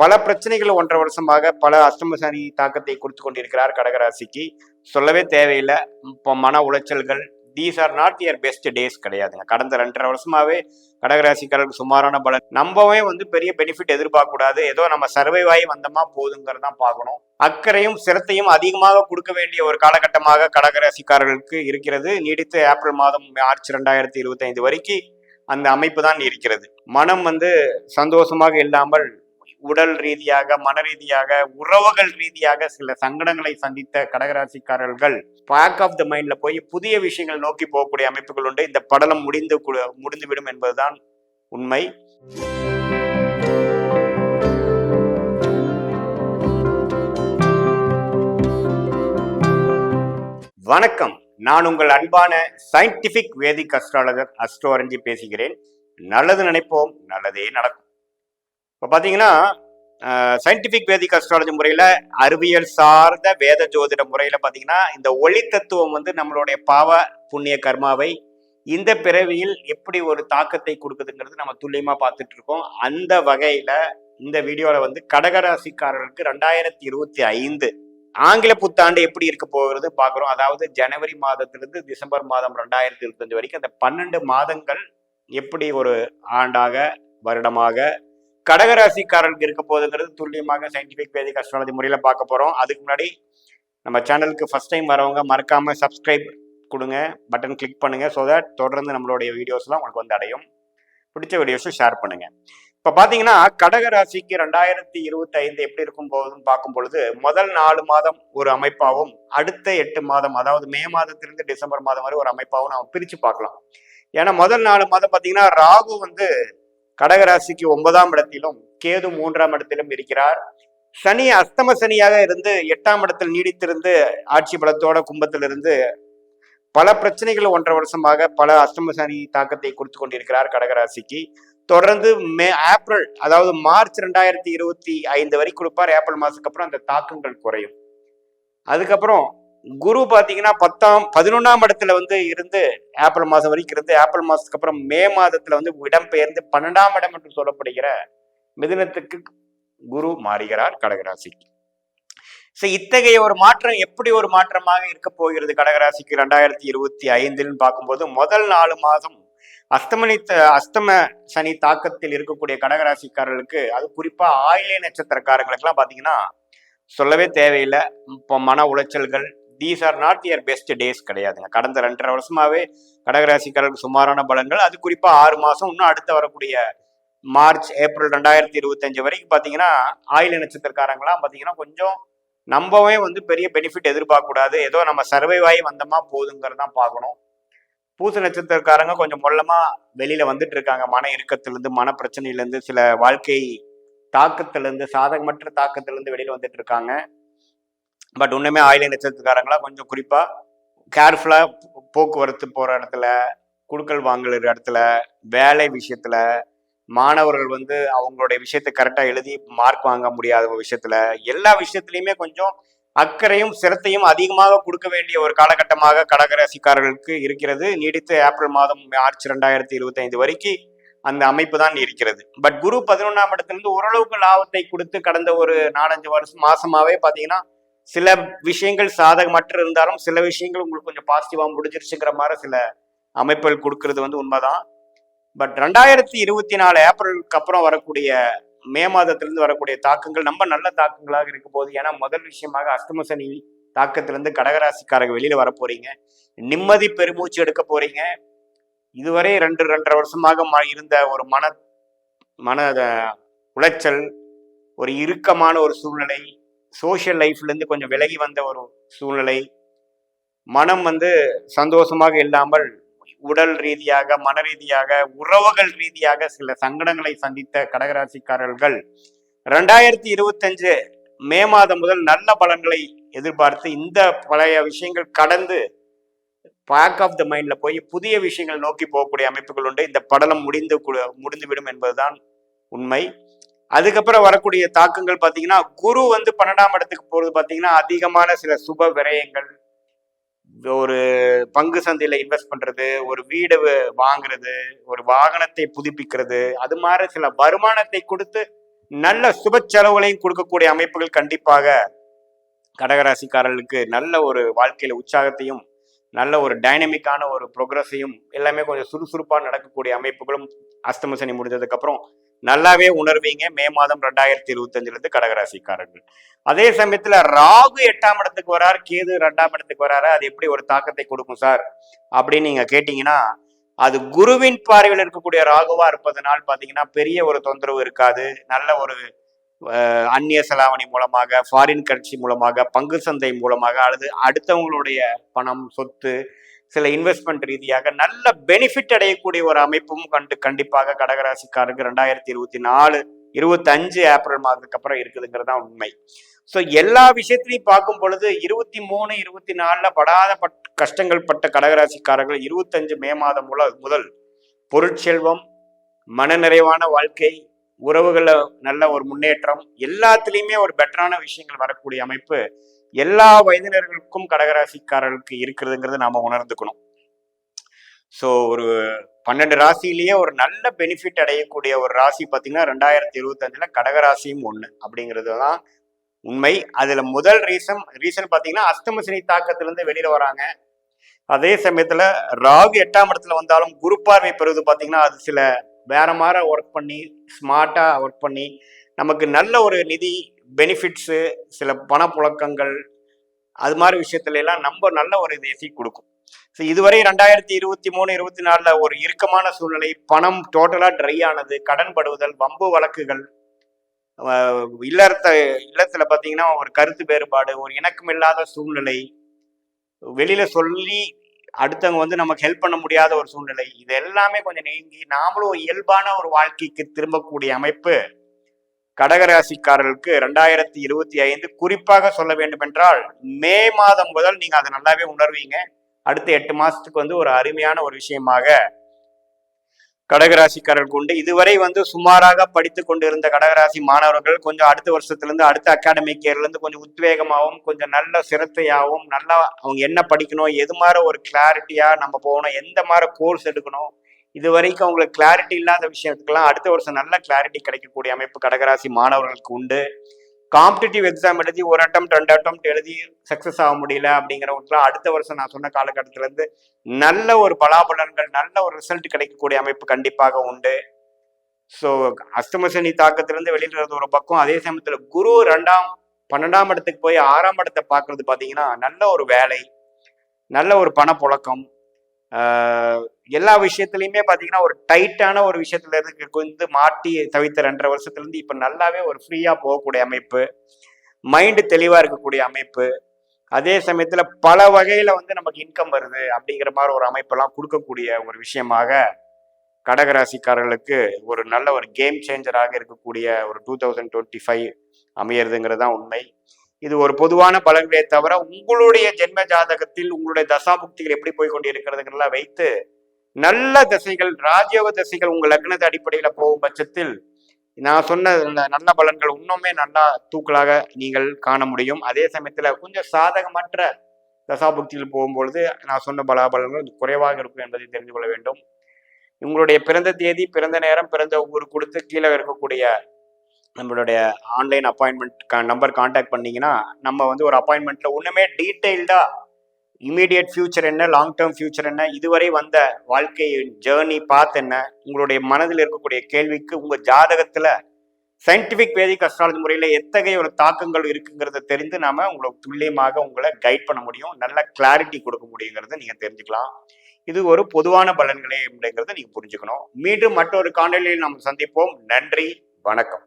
பல பிரச்சனைகள் ஒன்றரை வருஷமாக பல அஷ்டமசனி தாக்கத்தை கொடுத்து கொண்டிருக்கிறார் கடகராசிக்கு. சொல்லவே தேவையில்லை. இப்போ மன உளைச்சல்கள் these are not your best days கிடையாதுங்க. கடந்த ரெண்டரை வருஷமாவே கடகராசிக்காரர்களுக்கு சுமாரான பலன். நம்பவே வந்து பெரிய பெனிஃபிட் எதிர்பார்க்க கூடாது ஏதோ நம்ம சர்வைவ் ஆகி வந்தோமா போதுங்கிறதான் பார்க்கணும். அக்கறையும் சிரத்தையும் அதிகமாக கொடுக்க வேண்டிய ஒரு காலகட்டமாக கடகராசிக்காரர்களுக்கு இருக்கிறது. நீடித்து ஏப்ரல் மாதம் மார்ச் ரெண்டாயிரத்தி இருபத்தி ஐந்து வரைக்கும் அந்த அமைப்பு தான் இருக்கிறது. மனம் வந்து சந்தோஷமாக இல்லாமல் உடல் ரீதியாக மன ரீதியாக உறவுகள் ரீதியாக சில சங்கடங்களை சந்தித்த கடகராசிக்காரர்கள் பேக் ஆஃப் த மைண்ட்ல போய் புதிய விஷயங்கள் நோக்கி போகக்கூடிய அமைப்புகள் உண்டு. இந்த படலம் முடிந்து முடிந்துவிடும் என்பதுதான் உண்மை. வணக்கம். நான் உங்கள் அன்பான scientific Vedic astrologer astro Aranji பேசுகிறேன். நல்லது நினைப்போம் நல்லதே நடக்கும். இப்போ பார்த்தீங்கன்னா சயின்டிபிக் வேதிக் அஸ்ட்ராலஜி முறையில் அறிவியல் சார்ந்த வேத ஜோதிட முறையில் பார்த்தீங்கன்னா இந்த ஒளி தத்துவம் வந்து நம்மளுடைய பாவ புண்ணிய கர்மாவை இந்த பிறவியில் எப்படி ஒரு தாக்கத்தை கொடுக்குதுங்கிறது நம்ம துல்லியமாக பார்த்துட்டு இருக்கோம் அந்த வகையில் இந்த வீடியோவில் வந்து கடகராசிக்காரர்களுக்கு ரெண்டாயிரத்தி இருபத்தி ஐந்து ஆங்கில புத்தாண்டு எப்படி இருக்க போகிறது பார்க்குறோம் அதாவது ஜனவரி மாதத்திலிருந்து டிசம்பர் மாதம் ரெண்டாயிரத்தி இருபத்தஞ்சு வரைக்கும் அந்த பன்னெண்டு மாதங்கள் எப்படி ஒரு ஆண்டாக வருடமாக கடகராசிக்காரர்களுக்கு இருக்க போகுதுங்கிறது துல்லியமாக சயின்டிபிக் வேதிக் அஸ்ட்ராலஜி முறையில் பார்க்க போகிறோம் அதுக்கு முன்னாடி நம்ம சேனலுக்கு ஃபஸ்ட் டைம் வரவங்க மறக்காமல் சப்ஸ்கிரைப் கொடுங்க. பட்டன் கிளிக் பண்ணுங்கள் ஸோ தட் தொடர்ந்து நம்மளுடைய வீடியோஸ்லாம் உங்களுக்கு வந்து அடையும். பிடிச்ச வீடியோஸும் ஷேர் பண்ணுங்கள் இப்போ பார்த்தீங்கன்னா கடகராசிக்கு ரெண்டாயிரத்தி இருபத்தைந்து எப்படி இருக்கும் போதுன்னு பார்க்கும் பொழுது முதல் நாலு மாதம் ஒரு அமைப்பாகவும் அடுத்த எட்டு மாதம் அதாவது மே மாதத்திலிருந்து டிசம்பர் மாதம் வரை ஒரு அமைப்பாகவும் நம்ம பிரித்து பார்க்கலாம். ஏன்னா முதல் நாலு மாதம் பார்த்தீங்கன்னா ராகு வந்து கடகராசிக்கு ஒன்பதாம் இடத்திலும் கேது மூன்றாம் இடத்திலும் இருக்கிறார். சனி அஸ்தம சனியாக இருந்து எட்டாம் இடத்தில் நீடித்திருந்து ஆட்சி பலத்தோட கும்பத்திலிருந்து பல பிரச்சனைகள் ஒன்றரை வருஷமாக பல அஸ்தம சனி தாக்கத்தை கொடுத்து கொண்டிருக்கிறார் கடகராசிக்கு. தொடர்ந்து மே ஏப்ரல் அதாவது மார்ச் ரெண்டாயிரத்தி இருபத்தி ஐந்து வரை கொடுப்பார். ஏப்ரல் மாதத்துக்கு அப்புறம் அந்த தாக்கங்கள் குறையும். அதுக்கப்புறம் குரு பார்த்தீங்கன்னா பத்தாம் பதினொன்றாம் இடத்துல வந்து இருந்து ஏப்ரல் மாதம் வரைக்கும் இருந்து ஏப்ரல் மாதத்துக்கு அப்புறம் மே மாதத்தில் வந்து இடம்பெயர்ந்து பன்னெண்டாம் இடம் என்று சொல்லப்படுகிற மிதினத்துக்கு குரு மாறுகிறார் கடகராசிக்கு. ஸோ இத்தகைய ஒரு மாற்றம் எப்படி ஒரு மாற்றமாக இருக்க போகிறது கடகராசிக்கு ரெண்டாயிரத்தி இருபத்தி ஐந்துன்னு பார்க்கும்போது முதல் நாலு மாதம் அஸ்தமனி அஸ்தம சனி தாக்கத்தில் இருக்கக்கூடிய கடகராசிக்காரர்களுக்கு அது குறிப்பாக ஆயிலே நட்சத்திரக்காரங்களுக்கெல்லாம் பார்த்தீங்கன்னா சொல்லவே தேவையில்லை. இப்போ மன உளைச்சல்கள் these are not your best days கிடையாதுங்க. கடந்த ரெண்டரை வருஷமாவே கடகராசிக்காரர்களுக்கு சுமாரான பலன்கள். அது குறிப்பா ஆறு மாசம் இன்னும் அடுத்து வரக்கூடிய மார்ச் ஏப்ரல் ரெண்டாயிரத்தி இருபத்தஞ்சு வரைக்கும் பார்த்தீங்கன்னா ஆயில் நட்சத்திரக்காரங்களாம் பார்த்தீங்கன்னா கொஞ்சம் நம்பவே வந்து பெரிய பெனிஃபிட் எதிர்பார்க்க கூடாது ஏதோ நம்ம சர்வைவ் ஆகி வந்தோமா போதுங்கிறதான் பார்க்கணும். பூச நட்சத்திரக்காரங்க கொஞ்சம் மொல்லமா வெளியில வந்துட்டு இருக்காங்க மன இறுக்கத்திலிருந்து மன பிரச்சனையிலேருந்து சில வாழ்க்கை தாக்கத்திலிருந்து சாதகமற்ற தாக்கத்திலிருந்து வெளியில வந்துட்டு இருக்காங்க பட் ஒன்றுமே ஆயிலை நட்சத்திரக்காரங்களா கொஞ்சம் குறிப்பாக கேர்ஃபுல்லாக போக்குவரத்து போகிற இடத்துல குடுக்கல் வாங்குற இடத்துல வேலை விஷயத்தில் மாணவர்கள் வந்து அவங்களுடைய விஷயத்தை கரெக்டாக எழுதி மார்க் வாங்க முடியாத விஷயத்தில் எல்லா விஷயத்துலையுமே கொஞ்சம் அக்கறையும் சிரத்தையும் அதிகமாக கொடுக்க வேண்டிய ஒரு காலகட்டமாக கடகராசிக்காரர்களுக்கு இருக்கிறது. நீடித்து ஏப்ரல் மாதம் மார்ச் ரெண்டாயிரத்தி இருபத்தி ஐந்து வரைக்கும் அந்த அமைப்பு தான் இருக்கிறது. பட் குரு பதினொன்றாம் இடத்திலிருந்து ஓரளவுக்கு லாபத்தை கொடுத்து கடந்த ஒரு நாலஞ்சு வருஷம் மாசமாவே பார்த்தீங்கன்னா சில விஷயங்கள் சாதகமற்ற இருந்தாலும் சில விஷயங்கள் உங்களுக்கு கொஞ்சம் பாசிட்டிவாக முடிஞ்சிருச்சுங்கிற மாதிரி சில அமைப்புகள் கொடுக்கறது வந்து உண்மைதான். பட் ரெண்டாயிரத்தி இருபத்தி நாலு ஏப்ரலுக்கு அப்புறம் வரக்கூடிய மே மாதத்திலிருந்து வரக்கூடிய தாக்கங்கள் நம்ம நல்ல தாக்கங்களாக இருக்க போது ஏன்னா முதல் விஷயமாக அஷ்டம சனி தாக்கத்திலிருந்து கடகராசிக்காரங்க வெளியில வர போறீங்க. நிம்மதி பெருமூச்சு எடுக்க போறீங்க. இதுவரை ரெண்டு ரெண்டரை வருஷமாக இருந்த ஒரு மன மன உளைச்சல் ஒரு இறுக்கமான ஒரு சூழ்நிலை சோஷியல் லைஃப்லேருந்து கொஞ்சம் விலகி வந்த ஒரு சூழ்நிலை. மனம் வந்து சந்தோஷமாக இல்லாமல் உடல் ரீதியாக மன ரீதியாக உறவுகள் ரீதியாக சில சங்கடங்களை சந்தித்த கடகராசிக்காரர்கள் ரெண்டாயிரத்தி இருபத்தஞ்சு மே மாதம் முதல் நல்ல பலன்களை எதிர்பார்த்து இந்த பழைய விஷயங்கள் கடந்து பேக் ஆஃப் த மைண்டில் போய் புதிய விஷயங்கள் நோக்கி போகக்கூடிய அமைப்புகள் உண்டு. இந்த படலம் முடிந்து முடிந்துவிடும் என்பதுதான் உண்மை. அதுக்கப்புறம் வரக்கூடிய தாக்கங்கள் பார்த்தீங்கன்னா குரு வந்து பன்னெண்டாம் இடத்துக்கு போகிறது பார்த்தீங்கன்னா அதிகமான சில சுப விரயங்கள். ஒரு பங்கு சந்தையில் இன்வெஸ்ட் பண்றது ஒரு வீடு வாங்குறது ஒரு வாகனத்தை புதுப்பிக்கிறது அது மாதிரி சில வருமானத்தை கொடுத்து நல்ல சுப செலவுகளையும் கொடுக்கக்கூடிய அமைப்புகள் கண்டிப்பாக கடகராசிக்காரர்களுக்கு நல்ல ஒரு வாழ்க்கையில உற்சாகத்தையும் நல்ல ஒரு டைனமிக்கான ஒரு ப்ரோக்ரஸையும் எல்லாமே கொஞ்சம் சுறுசுறுப்பாக நடக்கக்கூடிய அமைப்புகளும் அஸ்தம சனி முடிஞ்சதுக்கப்புறம் நல்லாவே உணர்வீங்க. மே மாதம் ரெண்டாயிரத்தி இருபத்தஞ்சிலிருந்து கடகராசிக்காரர்கள். அதே சமயத்துல ராகு எட்டாம் இடத்துக்கு வரார் கேது ரெண்டாம் இடத்துக்கு வராரு அது எப்படி ஒரு தாக்கத்தை கொடுக்கும் சார்? அப்படின்னு நீங்க கேட்டீங்கன்னா அது குருவின் பார்வையில் இருக்கக்கூடிய ராகுவா இருப்பதனால் பாத்தீங்கன்னா பெரிய ஒரு தொந்தரவு இருக்காது. நல்ல ஒரு அந்நிய செலாவணி மூலமாக ஃபாரின் கரன்சி மூலமாக பங்கு சந்தை மூலமாக அல்லது அடுத்தவங்களுடைய பணம் சொத்து சில இன்வெஸ்ட்மெண்ட் ரீதியாக நல்ல பெனிஃபிட் அடையக்கூடிய ஒரு அமைப்பும் கண்டு கண்டிப்பாக கடகராசிக்காரருக்கு ரெண்டாயிரத்தி இருபத்தி நாலு இருபத்தஞ்சு ஏப்ரல் மாதத்துக்கு அப்புறம் இருக்குதுங்கிறது தான் உண்மை. ஸோ எல்லா விஷயத்திலையும் பார்க்கும் பொழுது இருபத்தி மூணு இருபத்தி நாலில் படாத பட் கஷ்டங்கள் பட்ட கடகராசிக்காரர்கள் இருபத்தஞ்சு மே மாதம் முதல் முதல் பொருட்செல்வம் மனநிறைவான வாழ்க்கை உறவுகளில் நல்ல ஒரு முன்னேற்றம் எல்லாத்துலேயுமே ஒரு பெட்டரான விஷயங்கள் வரக்கூடிய அமைப்பு எல்லா வயதினர்களுக்கும் கடகராசிக்காரர்களுக்கு இருக்கிறதுங்கிறது நாம உணர்ந்துக்கணும். ஸோ ஒரு பன்னெண்டு ராசியிலேயே ஒரு நல்ல பெனிஃபிட் அடையக்கூடிய ஒரு ராசி பார்த்தீங்கன்னா ரெண்டாயிரத்தி இருபத்தஞ்சில் கடகராசியும் ஒன்று அப்படிங்கிறது தான் உண்மை. அதில் முதல் ரீசன் ரீசன் பார்த்தீங்கன்னா அஸ்தமசினி சனி வெளியில் வராங்க. அதே சமயத்தில் ராகு எட்டாம் இடத்துல வந்தாலும் குரு பார்வை பெறுவது பார்த்தீங்கன்னா அது சில வேற மாதிரி ஒர்க் பண்ணி ஸ்மார்ட்டாக ஒர்க் பண்ணி நமக்கு நல்ல ஒரு நிதி பெனிஃபிட்ஸு சில பணப்புழக்கங்கள் அது மாதிரி விஷயத்துல எல்லாம் நம்ம நல்ல ஒரு இதை கொடுக்கும். ஸோ இதுவரை ரெண்டாயிரத்தி இருபத்தி மூணு இருபத்தி நாலில் ஒரு இறுக்கமான சூழ்நிலை பணம் டோட்டலாக ட்ரை ஆனது கடன் படுவதல் வம்பு வழக்குகள் அஹ் இல்லறத்த இல்லத்துல ஒரு கருத்து வேறுபாடு ஒரு இணக்கம் இல்லாத சூழ்நிலை வெளியில் சொல்லி அடுத்தவங்க வந்து நமக்கு ஹெல்ப் பண்ண முடியாத ஒரு சூழ்நிலை இது எல்லாமே கொஞ்சம் நீங்கி நாமளும் இயல்பான ஒரு வாழ்க்கைக்கு திரும்பக்கூடிய அமைப்பு. கடகராசிக்காரர்களுக்கு ரெண்டாயிரத்தி இருபத்தி ஐந்து குறிப்பாக சொல்ல வேண்டும் என்றால் மே மாதம் முதல் நீங்க அதை நல்லாவே உணர்வீங்க. அடுத்த எட்டு மாசத்துக்கு வந்து ஒரு அருமையான ஒரு விஷயமாக கடகராசிக்காரர்களுக்கு உண்டு இதுவரை வந்து சுமாராக படித்து கொண்டிருந்த கடகராசி மாணவர்கள் கொஞ்சம் அடுத்த வருஷத்துல இருந்து அடுத்த அகாடமிக் இயர்லேருந்து கொஞ்சம் உத்வேகமாகவும் கொஞ்சம் நல்ல சிரத்தையாகவும் நல்லா அவங்க என்ன படிக்கணும் எது மாதிரி ஒரு கிளாரிட்டியா நம்ம போகணும் எந்த மாதிரி கோர்ஸ் எடுக்கணும் இது வரைக்கும் அவங்களுக்கு கிளாரிட்டி இல்லாத விஷயத்துக்கெல்லாம் அடுத்த வருஷம் நல்ல கிளாரிட்டி கிடைக்கக்கூடிய அமைப்பு கடகராசி மாணவர்களுக்கு உண்டு. காம்படிட்டிவ் எக்ஸாம் எழுதி ஒரு அட்டம் ரெண்டு அட்டம் எழுதி சக்சஸ் ஆக முடியல அப்படிங்கிறவங்களுக்குலாம் அடுத்த வருஷம் நான் சொன்ன காலகட்டத்திலிருந்து நல்ல ஒரு பலாபலன்கள் நல்ல ஒரு ரிசல்ட் கிடைக்கக்கூடிய அமைப்பு கண்டிப்பாக உண்டு. ஸோ அஷ்டமசனி தாக்கத்திலிருந்து வெளியிடுறது ஒரு பக்கம் அதே சமயத்தில் குரு ரெண்டாம் பன்னெண்டாம் இடத்துக்கு போய் ஆறாம் இடத்தை பார்க்கறது பார்த்தீங்கன்னா நல்ல ஒரு வேலை நல்ல ஒரு பணப்புழக்கம் எல்லா விஷயத்துலையுமே பார்த்தீங்கன்னா ஒரு டைட்டான ஒரு விஷயத்துல இருந்து கொஞ்சம் மாட்டி தவித்த ரெண்டரை வருஷத்துல இருந்து இப்போ நல்லாவே ஒரு ஃப்ரீயா போகக்கூடிய அமைப்பு மைண்டு தெளிவா இருக்கக்கூடிய அமைப்பு. அதே சமயத்துல பல வகையில வந்து நமக்கு இன்கம் வருது அப்படிங்கிற மாதிரி ஒரு அமைப்பெல்லாம் கொடுக்கக்கூடிய ஒரு விஷயமாக கடகராசிக்காரர்களுக்கு ஒரு நல்ல ஒரு கேம் சேஞ்சராக இருக்கக்கூடிய ஒரு டூ தௌசண்ட் டுவெண்ட்டி ஃபைவ் அமையிறதுங்கிறது தான் உண்மை. இது ஒரு பொதுவான பலன்களே தவிர உங்களுடைய ஜென்ம ஜாதகத்தில் உங்களுடைய தசாபுக்திகள் எப்படி போய் கொண்டு வைத்து நல்ல தசைகள் ராஜயோக தசைகள் உங்கள் லக்னத்து அடிப்படையில போகும் பட்சத்தில் நான் சொன்ன நல்ல பலன்கள் இன்னுமே நல்லா தூக்கலாக நீங்கள் காண முடியும். அதே சமயத்துல கொஞ்சம் சாதகமற்ற தசாபுக்தியில் போகும்பொழுது நான் சொன்ன பலாபலன்கள் குறைவாக இருக்கும் என்பதை தெரிந்து கொள்ள வேண்டும். உங்களுடைய பிறந்த தேதி பிறந்த நேரம் பிறந்த ஊர் கொடுத்து கீழே இருக்கக்கூடிய நம்மளுடைய ஆன்லைன் அப்பாயின்மெண்ட் நம்பர் காண்டாக்ட் பண்ணீங்கன்னா நம்ம வந்து ஒரு அப்பாயின்மெண்ட்ல ஒண்ணுமே டீட்டெயில்டா இமீடியட் ஃபியூச்சர் என்ன? லாங் டேர்ம் ஃபியூச்சர் என்ன? இதுவரை வந்த வாழ்க்கையின் ஜேர்னி பாத் என்ன? உங்களுடைய மனதில் இருக்கக்கூடிய கேள்விக்கு உங்கள் ஜாதகத்தில் சயின்டிஃபிக் வேதிக் அஸ்ட்ராலஜி முறையில் எத்தகைய ஒரு தாக்கங்கள் இருக்குங்கிறத தெரிந்து நாம உங்களை துல்லியமாக உங்களை கைட் பண்ண முடியும். நல்ல கிளாரிட்டி கொடுக்க முடியுங்கிறத நீங்கள் தெரிஞ்சுக்கலாம். இது ஒரு பொதுவான பலன்களே அப்படிங்கிறத நீங்கள் புரிஞ்சுக்கணும். மீண்டும் மற்றொரு காணொலியில் நாம் சந்திப்போம். நன்றி. வணக்கம்.